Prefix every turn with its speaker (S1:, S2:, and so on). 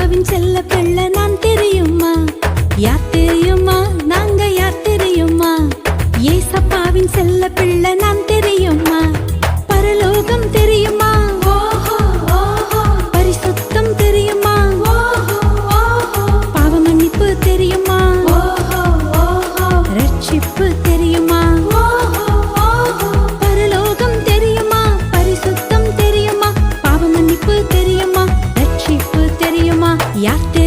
S1: அம்மாவின் செல்ல பிள்ளை நான் தெரியுமா? யார் தெரியுமா? நாங்க யார் தெரியுமா? ஏசப்பாவின் செல்ல பிள்ளை di arte